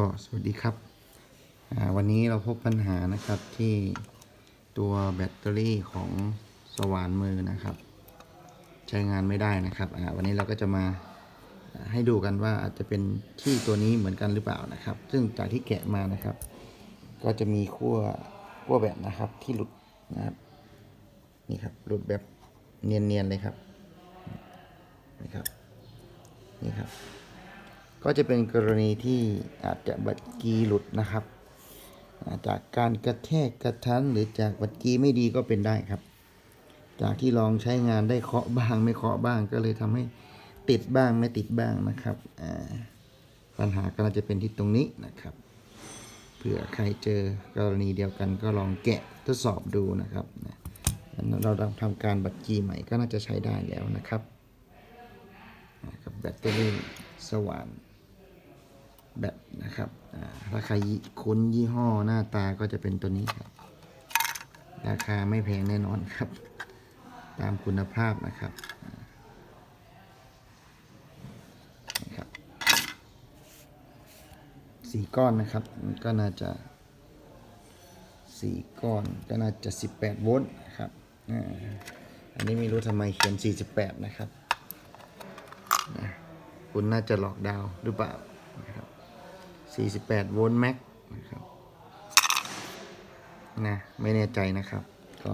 ก็สวัสดีครับวันนี้เราพบปัญหานะครับที่ตัวแบตเตอรี่ของสว่านมือนะครับ ใช้งานไม่ได้นะครับวันนี้เราก็จะมาอ่าให้ดูกันว่าอาจจะเป็นที่ตัวนี้เหมือนกันหรือเปล่านะครับ ซึ่งจากที่แกะมานะครับ ก็จะมีขั้วขั้วแบตนะครับที่หลุดนะครับนี่ครับหลุดแบบเนียนๆเลยครับนี่ครับนี่ครับ ก็จะเป็นกรณีที่อาจจะบัตรกีหลุดนะครับ จากการกระแทกกระทันหรือจากบัตรกีไม่ดีก็เป็นได้ครับ จากที่ลองใช้งานได้เคาะบ้างไม่เคาะบ้างก็เลยทำให้ติดบ้างไม่ติดบ้างนะครับปัญหาก็น่าจะเป็นที่ตรงนี้นะครับเผื่อใครเจอกรณีเดียวกันก็ลองแกะทดสอบดูนะครับเราทำการบัตรกีใหม่ก็น่าจะใช้ได้แล้วนะครับกับแบตเตอรี่สว่าน แบบนะครับอ่าถ้าคุ้นยี่ห้อหน้าตาก็จะเป็นตัวนี้ครับ ราคาไม่แพงแน่นอนครับ ตามคุณภาพนะครับนะครับสี่ก้อนนะครับมันก็น่าจะสี่ก้อนก็น่าจะ 18 โวลต์นะครับอันนี้ไม่รู้ทำไมเขียน 48 นะครับ คุณน่าจะหลอกดาวหรือเปล่า 48 โวลต์แม็กนะครับนะไม่แน่ใจนะครับ ก็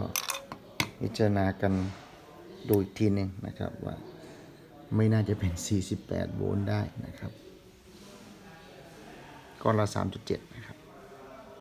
พิจารณากันดูอีกทีหนึ่งนะครับว่าไม่น่าจะเป็น 48 โวลต์ได้นะครับก้อนละ 3.7 นะครับ